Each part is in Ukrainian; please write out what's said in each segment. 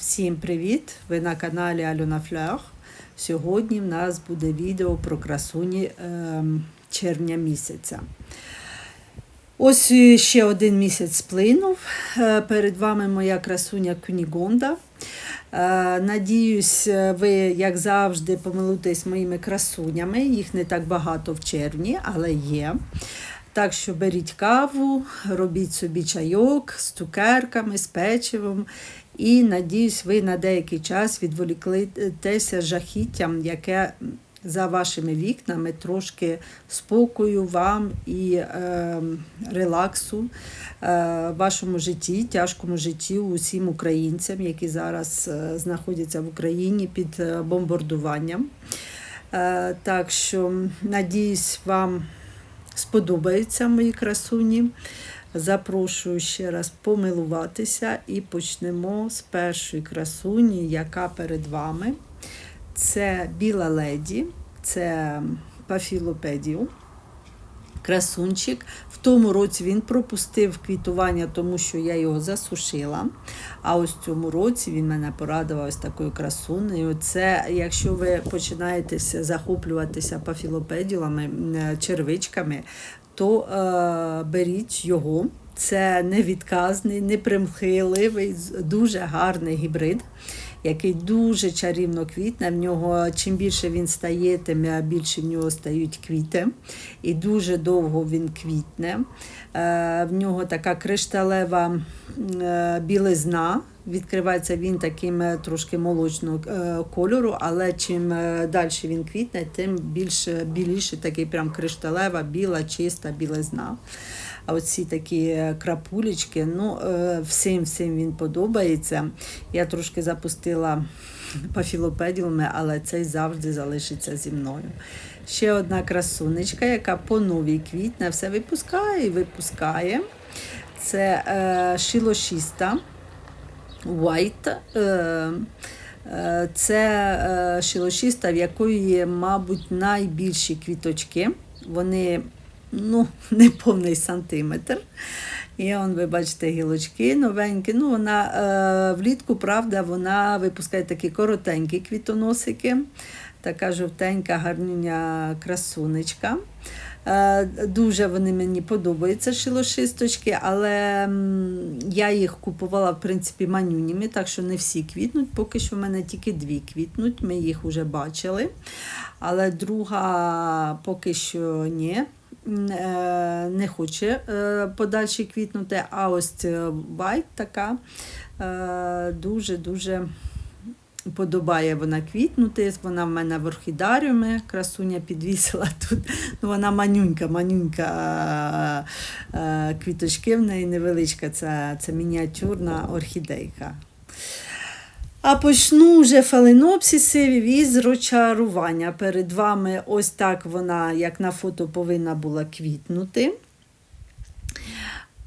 Всім привіт! Ви на каналі Альона Флях. Сьогодні в нас буде відео про красуні ем, червня місяця. Ось ще один місяць сплинув. Е, Перед вами моя красуня Кунігонда. Е, Надіюсь, ви, як завжди, помилуєтесь моїми красунями. Їх не так багато в червні, але є. Так що беріть каву, робіть собі чайок з цукерками, з печивом. І надіюсь, ви на деякий час відволіклися жахіттям, яке за вашими вікнами трошки спокою вам і е, релаксу е, вашому житті, тяжкому житті усім українцям, які зараз е, знаходяться в Україні під е, бомбардуванням. Е, так що надіюсь, вам сподобаються мої красуні. Запрошую ще раз помилуватися і почнемо з першої красуні, яка перед вами. Це біла леді, це пафілопедіум. Красунчик. В тому році він пропустив квітування, тому що я його засушила. А ось в цьому році він мене порадував ось такою красунею. Це, якщо ви починаєте захоплюватися пафілопедіумами, червичками, то е, беріть його. Це невідказний, непримхиливий, дуже гарний гібрид, який дуже чарівно квітне. В нього чим більше він стає, тим більше в нього стають квіти. І дуже довго він квітне. Е, В нього така кришталева е, білизна. Відкривається він таким е, трошки молочного е, кольору, але чим е, далі він квітне, тим більше біліше такий прям кришталева, біла, чиста білизна. А оці такі е, крапулечки, ну, е, всім всім він подобається. Я трошки запустила пафілопедіуми, але цей завжди залишиться зі мною. Ще одна красунечка, яка по новій квітне все випускає і випускає. Це е, шилошіста. White. Е, е, Це е, шилошіста, в якої, мабуть, найбільші квіточки. Вони ну, не повний сантиметр. І он, ви бачите, гілочки новенькі. Ну, вона е, влітку, правда, вона випускає такі коротенькі квітоносики. Така жовтенька, гарнюня красунечка. Е, Дуже вони мені подобаються шилошисточки, але я їх купувала, в принципі, манюніми, так що не всі квітнуть. Поки що в мене тільки дві квітнуть, ми їх вже бачили. Але друга поки що ні. Е, Не хоче е, подальше квітнути, а ось ця байт така е, дуже-дуже подобає вона квітнути. Вона в мене в орхідаріумі, красуня підвісила тут. Ну, Вона манюнька, манюнька е, е, квіточки в неї невеличка, це, це мініатюрна орхідейка. А почну вже фаленопсисів із розчарування. Перед вами ось так вона, як на фото, повинна була квітнути.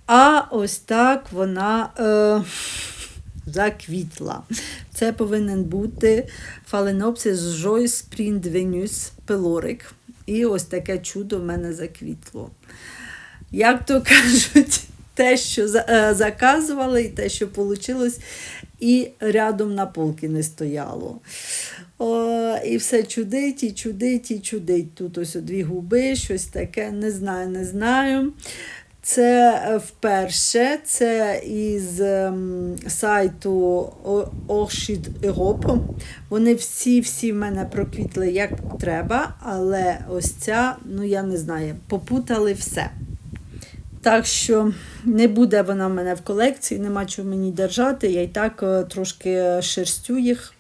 А ось так вона е, заквітла. Це повинен бути фаленопсис Joyce Sprint Venus пелорик. І ось таке чудо в мене заквітло. Як то кажуть, те, що е, заказували, і те, що вийшло, і рядом на полки не стояло. О, і все чудить, і чудить, і чудить. Тут ось дві губи, щось таке, не знаю, не знаю. Це е, вперше, це із ем, сайту Orchid Europe. Вони всі-всі в мене проквітли як треба, але ось ця, ну я не знаю, попутали все. Так що не буде вона в мене в колекції, нема чого мені держати. Я і так е, трошки шерстю їх,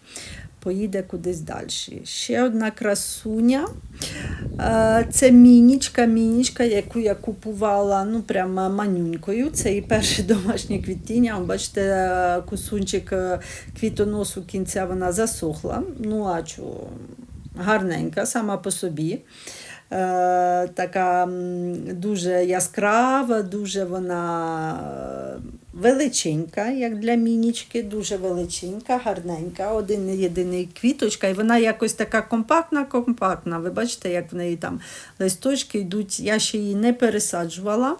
поїде кудись далі. Ще одна красуня. Е, Це мінічка, мінічка, яку я купувала ну, прямо манюнькою. Це її перше домашнє квітіння. Бачите, е, кусунчик е, квітоносу кінця вона засохла. Ну, а чого? Гарненька сама по собі. Е, така дуже яскрава, дуже вона е, величенька, як для мінічки, дуже величенька, гарненька, один єдиний квіточка, і вона якось така компактна, компактна. Ви бачите, як в неї там листочки йдуть. Я ще її не пересаджувала.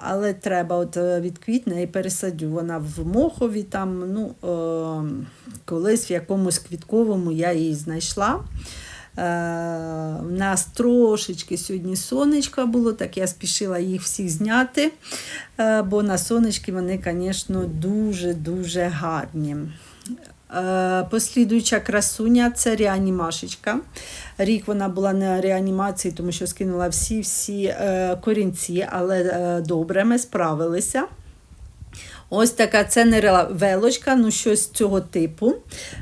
але треба от е, відквітне і пересадю. Вона в мохові там, ну, е, колись в якомусь квітковому я її знайшла. У нас трошечки сьогодні сонечка було, так я спішила їх всіх зняти, е, бо на сонечки вони, звісно, дуже-дуже гарні. Е, Послідуюча красуня це реанімашечка. Рік вона була на реанімації, тому що скинула всі-всі корінці, але е, добре, ми справилися. Ось така це не велочка, ну щось цього типу.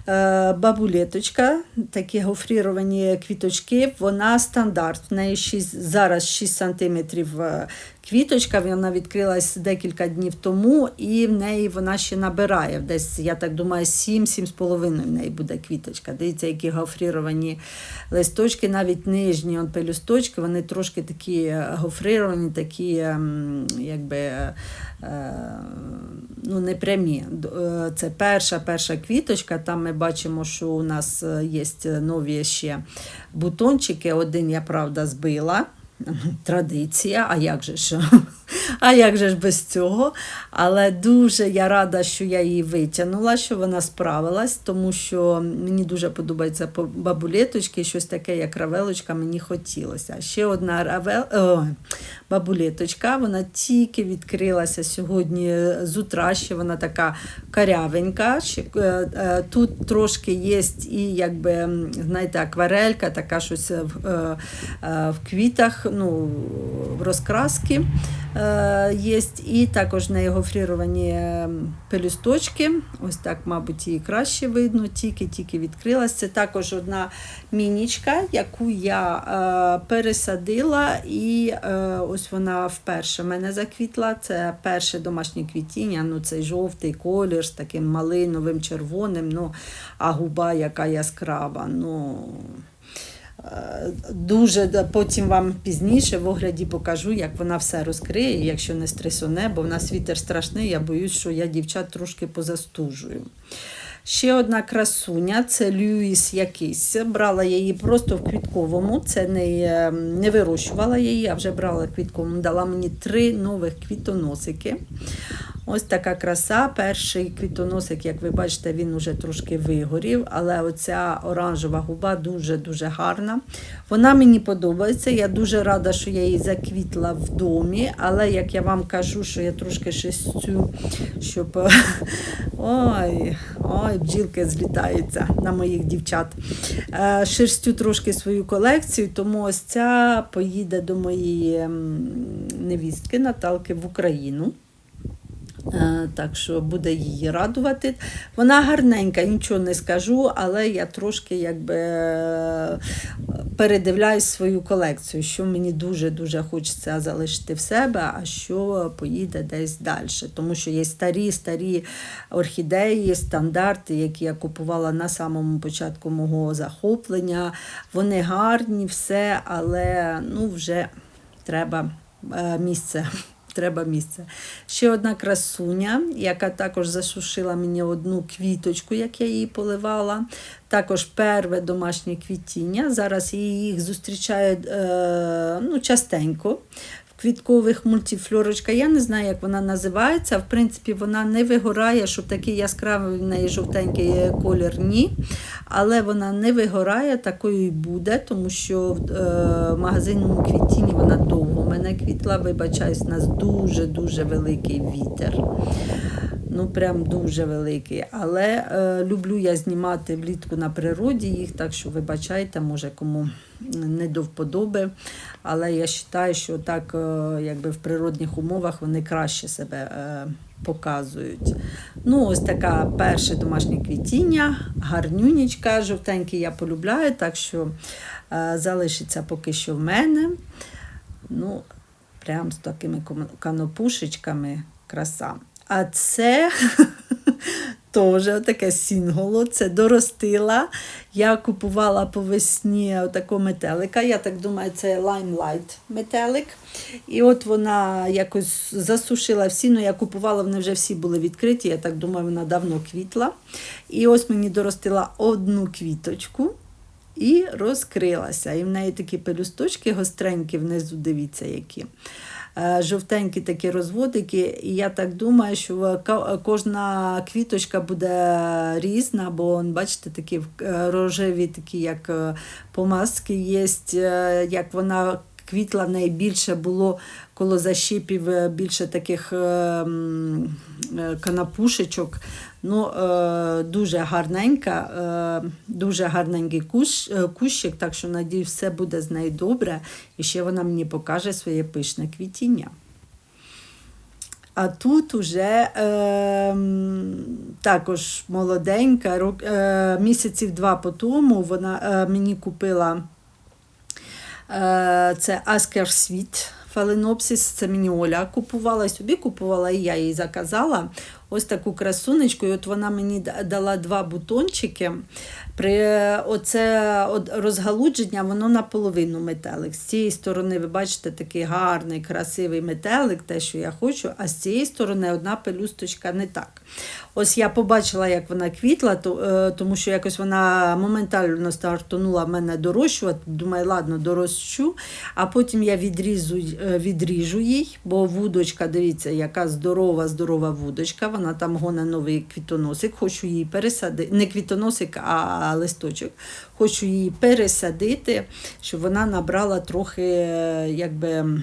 Е, Бабулеточка, такі гофріровані квіточки, вона стандарт. В неї 6, зараз 6 см квіточка, вона відкрилась декілька днів тому, і в неї вона ще набирає. Десь, я так думаю, 7-7,5 в неї буде квіточка. Дивіться, які гофріровані листочки, навіть нижні он, пелюсточки, вони трошки такі гофрировані, такі, ем, якби. Е, ну, не прямі. Е, це перша перша квіточка. Там ми бачимо, що у нас е, є нові ще бутончики. Один я правда збила. Традиція, а як же ж? А як же ж без цього? Але дуже я рада, що я її витягнула, що вона справилась, тому що мені дуже подобається бабулеточки, щось таке, як равелочка, мені хотілося. Ще одна равел... О, бабулеточка, вона тільки відкрилася сьогодні з утра, ще вона така карявенька. Е, е, тут трошки є і якби, знаєте, акварелька, така щось в, е, в квітах, ну, розкраски є. І також на його фріровані пелюсточки. Ось так, мабуть, її краще видно, тільки-тільки відкрилася. Це також одна мінічка, яку я пересадила. і ось вона вперше мене заквітла. Це перше домашнє квітіння, ну цей жовтий колір з таким малиновим червоним, ну, а губа яка яскрава. ну... Дуже потім вам пізніше в огляді покажу, як вона все розкриє, якщо не стресоне, бо в нас вітер страшний, я боюсь, що я дівчат трошки позастужую. Ще одна красуня це Люїс якийсь. Брала її просто в квітковому, це не е, не вирощувала її, а вже брала квітковому. Дала мені три нових квітоносики. Ось така краса. Перший квітоносик, як ви бачите, він уже трошки вигорів, але оця оранжева губа дуже-дуже гарна. Вона мені подобається. Я дуже рада, що я її заквітла в домі, але як я вам кажу, що я трошки шестю, щоб. Ой, ой, бджілки злітаються на моїх дівчат. Е, шерстю трошки свою колекцію, тому ось ця поїде до моєї невістки Наталки в Україну. Е, так що буде її радувати. Вона гарненька, нічого не скажу, але я трошки якби передивляюсь свою колекцію, що мені дуже-дуже хочеться залишити в себе, а що поїде десь далі. Тому що є старі-старі орхідеї, стандарти, які я купувала на самому початку мого захоплення. Вони гарні, все, але ну, вже треба е, місце треба місце. Ще одна красуня, яка також засушила мені одну квіточку, як я її поливала. Також перве домашнє квітіння. Зараз їх зустрічають е, ну, частенько квіткових мультифльорочка. Я не знаю, як вона називається. В принципі, вона не вигорає, щоб такий яскравий в неї жовтенький колір, ні. Але вона не вигорає, такою і буде, тому що в е, магазинному квітінні вона довго мене квітла. Вибачаюсь, у нас дуже-дуже великий вітер. Ну, прям дуже великий. Але е, люблю я знімати влітку на природі їх, так що вибачайте, може кому не до вподоби. Але я вважаю, що так, е, якби в природних умовах вони краще себе е, показують. Ну, ось така перше домашнє квітіння, гарнюнічка, жовтенький я полюбляю, так що е, залишиться поки що в мене. Ну, Прям з такими канопушечками краса. А це теж таке сінголо, це доростила. Я купувала по весні такого метелика. Я так думаю, це Limelight метелик. І от вона якось засушила всі, ну я купувала, вони вже всі були відкриті. Я так думаю, вона давно квітла. І ось мені доростила одну квіточку. І розкрилася. І в неї такі пелюсточки гостренькі внизу, дивіться, які. Е, жовтенькі такі розводики. І я так думаю, що кожна квіточка буде різна, бо бачите, такі е, рожеві, такі як е, помазки є, як вона. Квітла найбільше було коло защіпів е, більше таких е, е, канапушечок. Ну, дуже гарненька, дуже гарненький кущ, кущик, так що надію, все буде з нею добре. І ще вона мені покаже своє пишне квітіння. А тут уже е, також молоденька, рок- е, місяців два по тому вона е, мені купила це Аскер Світ Фаленопсис, це мені Оля купувала, собі купувала, і я їй заказала ось таку красунечку. І от вона мені дала два бутончики. При оце розгалудження, воно наполовину метелик. З цієї сторони, ви бачите, такий гарний, красивий метелик, те, що я хочу, а з цієї сторони одна пелюсточка не так. Ось я побачила, як вона квітла, е, тому що якось вона моментально стартанула в мене дорощувати. Думаю, ладно, дорощу, а потім я відрізу, е, відріжу їй, бо вудочка, дивіться, яка здорова, здорова вудочка. Вона там гоне новий квітоносик, хочу її пересадити, не квітоносик, а листочок. Хочу її пересадити, щоб вона набрала трохи, е, якби.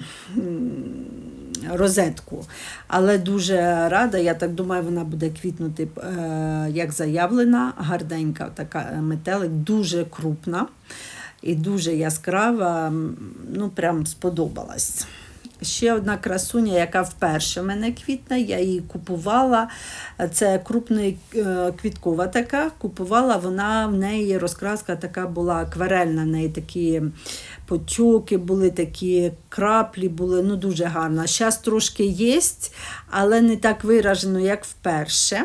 розетку. Але дуже рада, я так думаю, вона буде квітнути, е, як заявлена, гарненька така метелик, дуже крупна і дуже яскрава. Ну, прям сподобалась. Ще одна красуня, яка вперше в мене квітне, я її купувала. Це крупний е, квіткова така. Купувала вона в неї розкраска така була акварельна, в неї такі потьоки були, такі краплі були, ну дуже гарна. Зараз трошки є, але не так виражено, як вперше.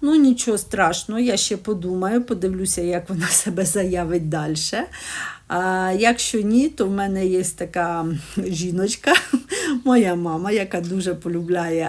Ну, нічого страшного, я ще подумаю, подивлюся, як вона себе заявить далі. А якщо ні, то в мене є така жіночка, моя мама, яка дуже полюбляє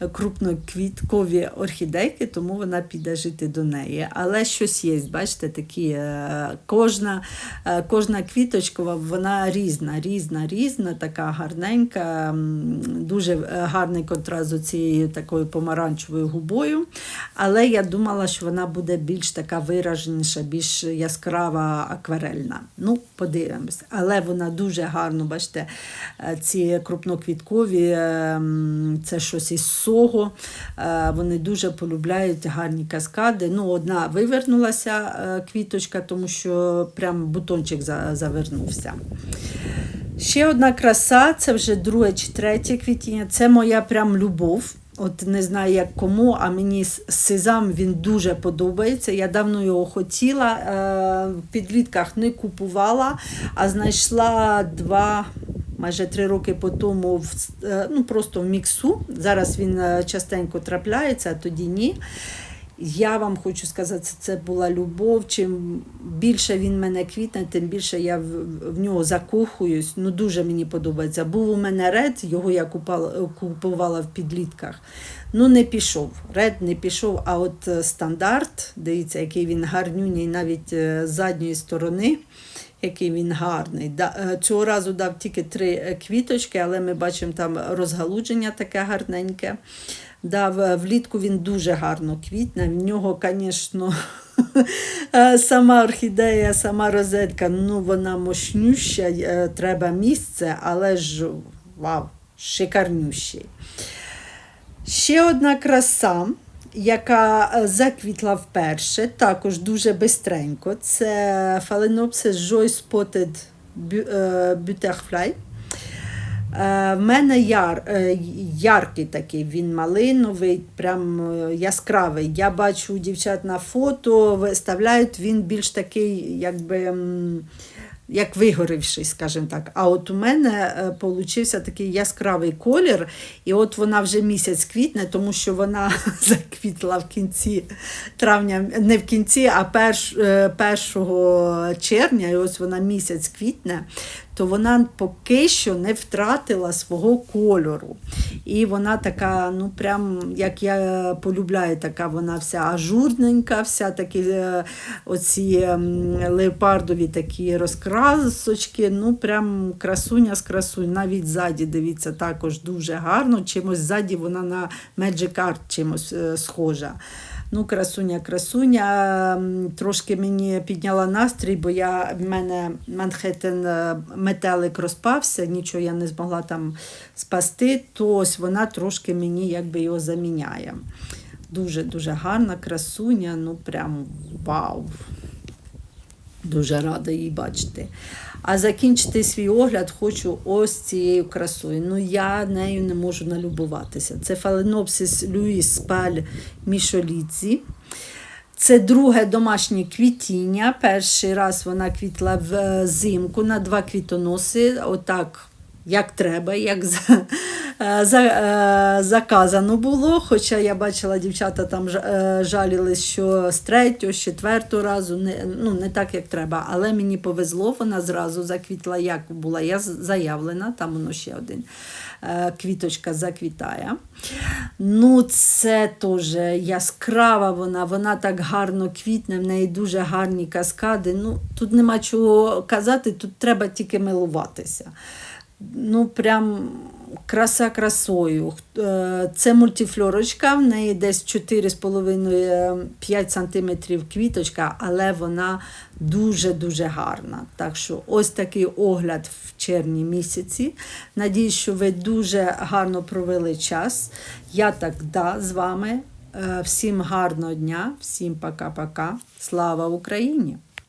е, крупноквіткові орхідейки, тому вона піде жити до неї. Але щось є, бачите, такі е, кожна, е, кожна квіточкова, вона різна, різна, різна, така гарненька, м, дуже е, гарний контраст з цією такою помаранчевою губою. Але я думала, що вона буде більш така вираженіша, більш яскрава, акварельна. Ну, подивимось. Але вона дуже гарно, бачите, е, ці крупноквіткові, е, це щось із сого. Е, Вони дуже полюбляють гарні каскади. Ну, одна вивернулася квіточка, тому що прям бутончик завернувся. Ще одна краса, це вже друге чи третє квітіння. Це моя прям любов. От не знаю як кому, а мені сезам він дуже подобається. Я давно його хотіла. е, В підлітках не купувала, а знайшла два. Майже три роки по тому е, ну, просто в міксу. Зараз він е, частенько трапляється, а тоді ні. Я вам хочу сказати, це- була любов. Чим більше він мене квітне, тим більше я в, нього закохуюсь. Ну дуже мені подобається. Був у мене ред, його я купувала в підлітках. Ну не пішов. Ред не пішов. А от е, стандарт, дивіться, який він гарнюній навіть е, з задньої сторони. Який він гарний. Е, Цього разу дав тільки три е, квіточки, але ми бачимо там розгалудження таке гарненьке. Дав е, влітку він дуже гарно квітне. В нього, звісно, е, сама орхідея, сама розетка, ну вона мощнюща, е, треба місце, але ж вау, шикарнющий. Ще одна краса, яка е, заквітла вперше, також дуже бистренько. Це Phalaenopsis Joy Spotted Bu- Butterfly. Е, В мене яр, е, яркий такий, він малиновий, прям е, яскравий. Я бачу у дівчат на фото, виставляють він більш такий, якби. Як вигорівший, скажімо так. А от у мене получився такий яскравий колір, і от вона вже місяць квітне, тому що вона заквітла в кінці травня, не в кінці, а перш, е, 1 червня, і ось вона місяць квітне. То вона поки що не втратила свого кольору. І вона така, ну прям як я полюбляю, така вона вся ажурненька, вся такі е, оці ем, леопардові такі розкрасочки. Ну, прям красуня з красунь. Навіть ззаді, дивіться, також дуже гарно. Чимось ззаді вона на Magic Art чимось е, схожа. Ну, красуня, красуня. Трошки мені підняла настрій, бо я, в мене Манхеттен е, метелик розпався, нічого я не змогла там спасти, то ось вона трошки мені якби його заміняє. Дуже-дуже гарна красуня, ну прям вау. Дуже рада її бачити. А закінчити свій огляд хочу ось цією красою. Ну, я нею не можу налюбуватися. Це Фаленопсис Люїс Паль Мішоліці. Це друге домашнє квітіння. Перший раз вона квітла взимку на два квітоноси. Отак як треба, як е, е, заказано було. Хоча я бачила, дівчата там е, жалілись, що з третього, з четвертого разу не, ну, не так, як треба. Але мені повезло, вона зразу заквітла, як була я заявлена, там воно ще один е, квіточка заквітає. Ну, це теж яскрава вона, вона так гарно квітне, в неї дуже гарні каскади. Ну, тут нема чого казати, тут треба тільки милуватися. Ну, прям краса красою. Е, Це мультифлорочка, в неї десь 4,5-5 см квіточка, але вона дуже-дуже гарна. Так що ось такий огляд в червні місяці. Надіюсь, що ви дуже гарно провели час. Я так да, з вами. Е, Всім гарного дня, всім пока-пока. Слава Україні!